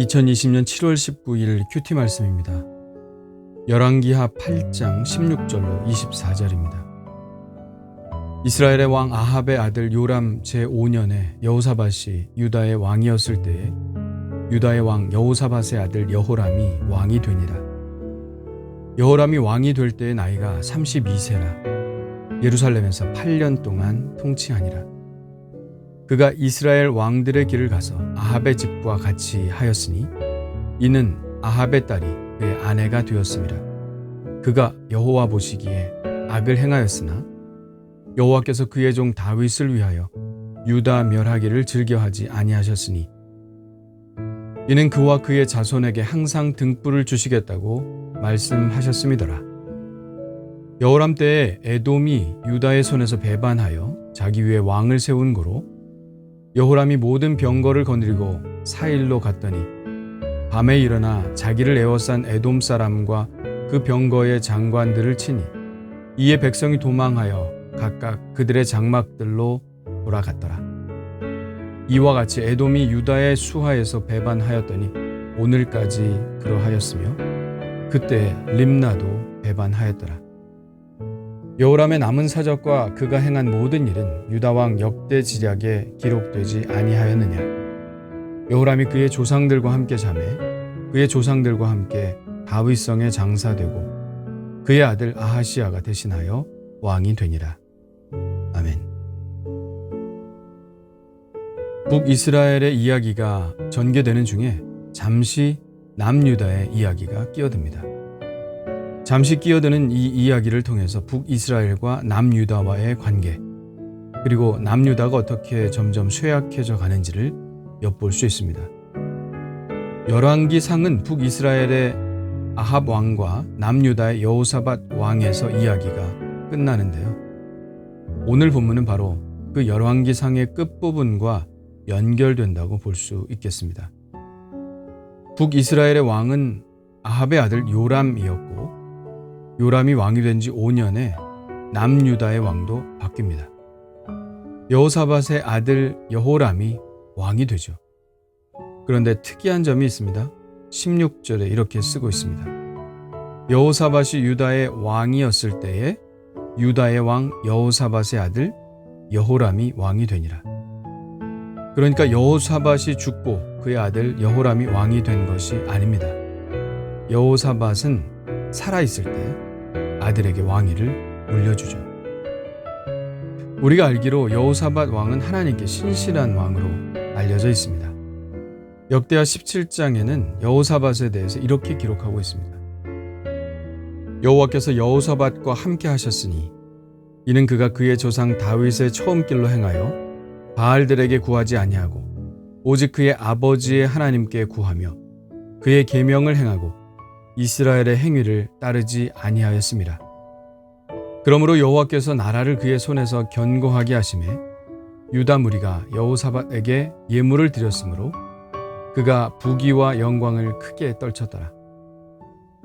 2020년 7월 19일 큐티 말씀입니다. 열왕기하 8장 16절로 24절입니다. 이스라엘의 왕 아합의 아들 요람 제5년에 여호사밧이 유다의 왕이었을 때에 유다의 왕 여호사밧의 아들 여호람이 왕이 되니라. 여호람이 왕이 될 때의 나이가 32세라 예루살렘에서 8년 동안 통치하니라. 그가 이스라엘 왕들의 길을 가서 아합의 집과 같이 하였으니 이는 아합의 딸이 그의 아내가 되었습니다. 그가 여호와 보시기에 악을 행하였으나 여호와께서 그의 종 다윗을 위하여 유다 멸하기를 즐겨하지 아니하셨으니 이는 그와 그의 자손에게 항상 등불을 주시겠다고 말씀하셨음이더라. 여호람 때에 에돔이 유다의 손에서 배반하여 자기 위에 왕을 세운 고로 여호람이 모든 병거를 거느리고 사일로 갔더니 밤에 일어나 자기를 에워싼 에돔 사람과 그 병거의 장관들을 치니 이에 백성이 도망하여 각각 그들의 장막들로 돌아갔더라. 이와 같이 에돔이 유다의 수하에서 배반하였더니 오늘까지 그러하였으며 그때 림나도 배반하였더라. 여호람의 남은 사적과 그가 행한 모든 일은 유다 왕 역대 지략에 기록되지 아니하였느냐? 여호람이 그의 조상들과 함께 자매 그의 조상들과 함께 다윗성에 장사되고 그의 아들 아하시아가 대신하여 왕이 되니라. 아멘. 북이스라엘의 이야기가 전개되는 중에 잠시 남유다의 이야기가 끼어듭니다. 잠시 끼어드는 이 이야기를 통해서 북이스라엘과 남유다와의 관계, 그리고 남유다가 어떻게 점점 쇠약해져 가는지를 엿볼 수 있습니다. 열왕기상은 북이스라엘의 아합 왕과 남유다의 여호사밧 왕에서 이야기가 끝나는데요. 오늘 본문은 바로 그 열왕기상의 끝부분과 연결된다고 볼 수 있겠습니다. 북이스라엘의 왕은 아합의 아들 요람이었고 요람이 왕이 된 지 5년에 남유다의 왕도 바뀝니다. 여호사밧의 아들 여호람이 왕이 되죠. 그런데 특이한 점이 있습니다. 16절에 이렇게 쓰고 있습니다. 여호사밧이 유다의 왕이었을 때에 유다의 왕 여호사밧의 아들 여호람이 왕이 되니라. 그러니까 여호사밧이 죽고 그의 아들 여호람이 왕이 된 것이 아닙니다. 여호사밧은 살아 있을 때 아들에게 왕위를 물려주죠. 우리가 알기로 여호사밧 왕은 하나님께 신실한 왕으로 알려져 있습니다. 역대하 17장에는 여호사밧에 대해서 이렇게 기록하고 있습니다. 여호와께서 여호사밧과 함께 하셨으니 이는 그가 그의 조상 다윗의 처음 길로 행하여 바알들에게 구하지 아니하고 오직 그의 아버지의 하나님께 구하며 그의 계명을 행하고 이스라엘의 행위를 따르지 아니하였습니다. 그러므로 여호와께서 나라를 그의 손에서 견고하게 하심에 유다 무리가 여호사밧에게 예물을 드렸으므로 그가 부귀와 영광을 크게 떨쳤더라.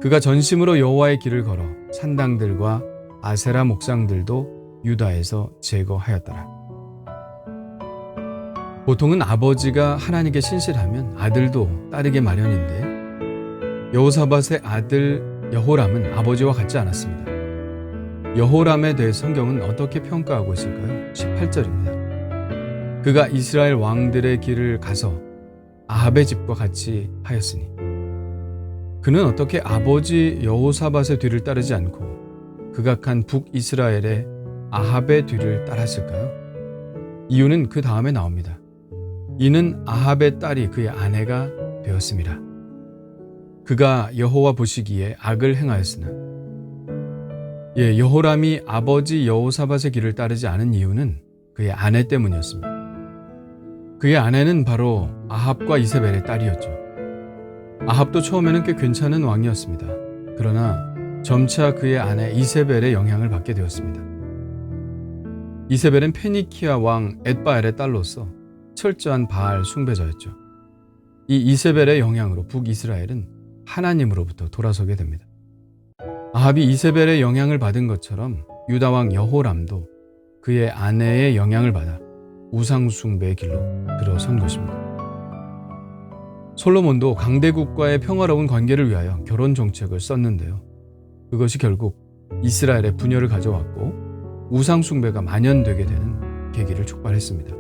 그가 전심으로 여호와의 길을 걸어 산당들과 아세라 목상들도 유다에서 제거하였더라. 보통은 아버지가 하나님께 신실하면 아들도 따르게 마련인데 여호사밧의 아들 여호람은 아버지와 같지 않았습니다. 여호람에 대해 성경은 어떻게 평가하고 있을까요? 18절입니다. 그가 이스라엘 왕들의 길을 가서 아합의 집과 같이 하였으니 그는 어떻게 아버지 여호사밧의 뒤를 따르지 않고 극악한 북이스라엘의 아합의 뒤를 따랐을까요? 이유는 그 다음에 나옵니다. 이는 아합의 딸이 그의 아내가 되었습니다. 그가 여호와 보시기에 악을 행하였으나 예, 여호람이 아버지 여호사밧의 길을 따르지 않은 이유는 그의 아내 때문이었습니다. 그의 아내는 바로 아합과 이세벨의 딸이었죠. 아합도 처음에는 꽤 괜찮은 왕이었습니다. 그러나 점차 그의 아내 이세벨의 영향을 받게 되었습니다. 이세벨은 페니키아 왕 엣바엘의 딸로서 철저한 바알 숭배자였죠. 이 이세벨의 영향으로 북이스라엘은 하나님으로부터 돌아서게 됩니다. 아합이 이세벨의 영향을 받은 것처럼 유다 왕 여호람도 그의 아내의 영향을 받아 우상 숭배의 길로 들어선 것입니다. 솔로몬도 강대국과의 평화로운 관계를 위하여 결혼 정책을 썼는데요. 그것이 결국 이스라엘의 분열을 가져왔고 우상 숭배가 만연되게 되는 계기를 촉발했습니다.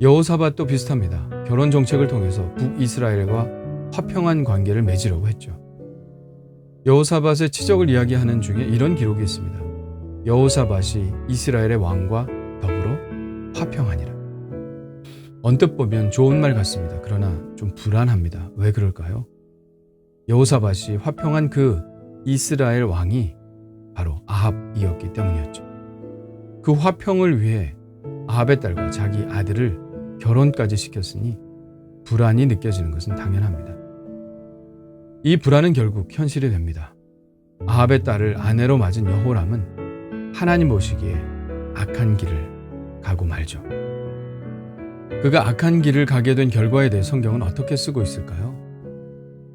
여호사밧도 비슷합니다. 결혼 정책을 통해서 북이스라엘과 화평한 관계를 맺으려고 했죠. 여호사밧의 치적을 이야기하는 중에 이런 기록이 있습니다. 여호사밧이 이스라엘의 왕과 더불어 화평하니라. 언뜻 보면 좋은 말 같습니다. 그러나 좀 불안합니다. 왜 그럴까요? 여호사밧이 화평한 그 이스라엘 왕이 바로 아합이었기 때문이었죠. 그 화평을 위해 아합의 딸과 자기 아들을 결혼까지 시켰으니 불안이 느껴지는 것은 당연합니다. 이 불안은 결국 현실이 됩니다. 아합의 딸을 아내로 맞은 여호람은 하나님 보시기에 악한 길을 가고 말죠. 그가 악한 길을 가게 된 결과에 대해 성경은 어떻게 쓰고 있을까요?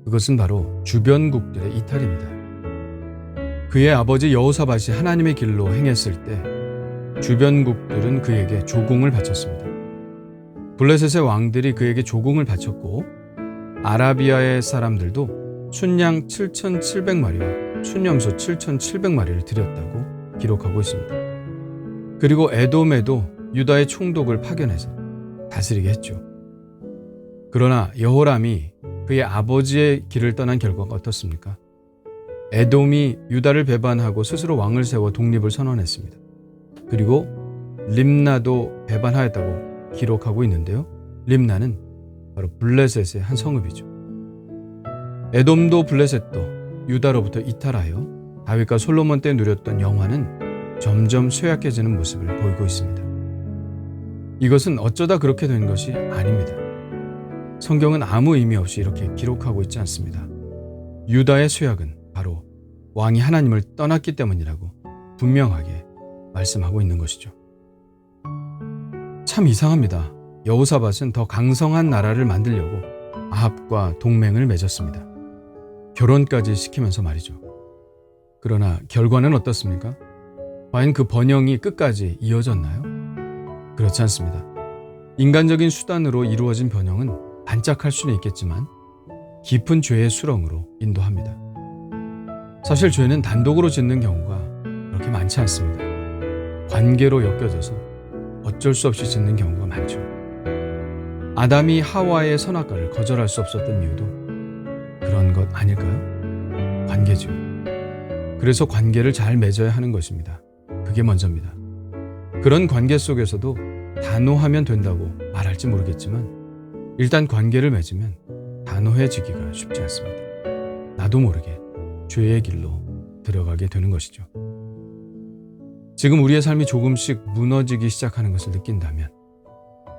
그것은 바로 주변국들의 이탈입니다. 그의 아버지 여호사밧이 하나님의 길로 행했을 때 주변국들은 그에게 조공을 바쳤습니다. 블레셋의 왕들이 그에게 조공을 바쳤고 아라비아의 사람들도 순양 7,700마리와 순염소 7,700마리를 드렸다고 기록하고 있습니다. 그리고 에돔에도 유다의 총독을 파견해서 다스리게 했죠. 그러나 여호람이 그의 아버지의 길을 떠난 결과가 어떻습니까? 에돔이 유다를 배반하고 스스로 왕을 세워 독립을 선언했습니다. 그리고 림나도 배반하였다고 기록하고 있는데요. 림나는 바로 블레셋의 한 성읍이죠. 에돔도 블레셋도 유다로부터 이탈하여 다윗과 솔로몬 때 누렸던 영화는 점점 쇠약해지는 모습을 보이고 있습니다. 이것은 어쩌다 그렇게 된 것이 아닙니다. 성경은 아무 의미 없이 이렇게 기록하고 있지 않습니다. 유다의 쇠약은 바로 왕이 하나님을 떠났기 때문이라고 분명하게 말씀하고 있는 것이죠. 참 이상합니다. 여호사밧은 더 강성한 나라를 만들려고 아합과 동맹을 맺었습니다. 결혼까지 시키면서 말이죠. 그러나 결과는 어떻습니까? 과연 그 번영이 끝까지 이어졌나요? 그렇지 않습니다. 인간적인 수단으로 이루어진 번영은 반짝할 수는 있겠지만 깊은 죄의 수렁으로 인도합니다. 사실 죄는 단독으로 짓는 경우가 그렇게 많지 않습니다. 관계로 엮여져서 어쩔 수 없이 짓는 경우가 많죠. 아담이 하와의 선악과를 거절할 수 없었던 이유도 그런 것 아닐까요? 관계죠. 그래서 관계를 잘 맺어야 하는 것입니다. 그게 먼저입니다. 그런 관계 속에서도 단호하면 된다고 말할지 모르겠지만 일단 관계를 맺으면 단호해지기가 쉽지 않습니다. 나도 모르게 죄의 길로 들어가게 되는 것이죠. 지금 우리의 삶이 조금씩 무너지기 시작하는 것을 느낀다면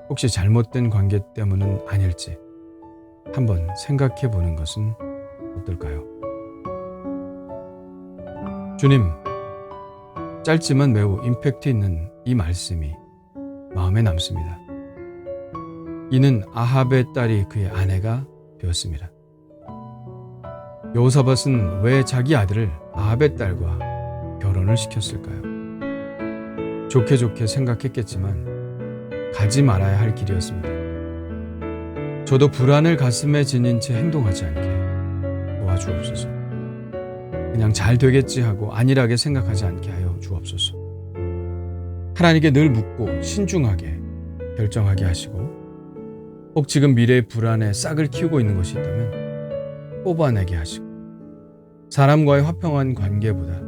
혹시 잘못된 관계 때문은 아닐지 한번 생각해 보는 것은 어떨까요? 주님, 짧지만 매우 임팩트 있는 이 말씀이 마음에 남습니다. 이는 아합의 딸이 그의 아내가 되었습니다. 여호사밧은 왜 자기 아들을 아합의 딸과 결혼을 시켰을까요? 좋게 좋게 생각했겠지만 가지 말아야 할 길이었습니다. 저도 불안을 가슴에 지닌 채 행동하지 않게 도와주옵소서. 그냥 잘 되겠지 하고 안일하게 생각하지 않게 하여 주옵소서. 하나님께 늘 묻고 신중하게 결정하게 하시고 혹 지금 미래의 불안에 싹을 키우고 있는 것이 있다면 뽑아내게 하시고 사람과의 화평한 관계보다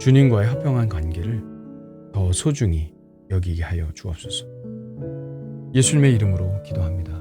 주님과의 화평한 관계를 더 소중히 여기게 하여 주옵소서. 예수님의 이름으로 기도합니다.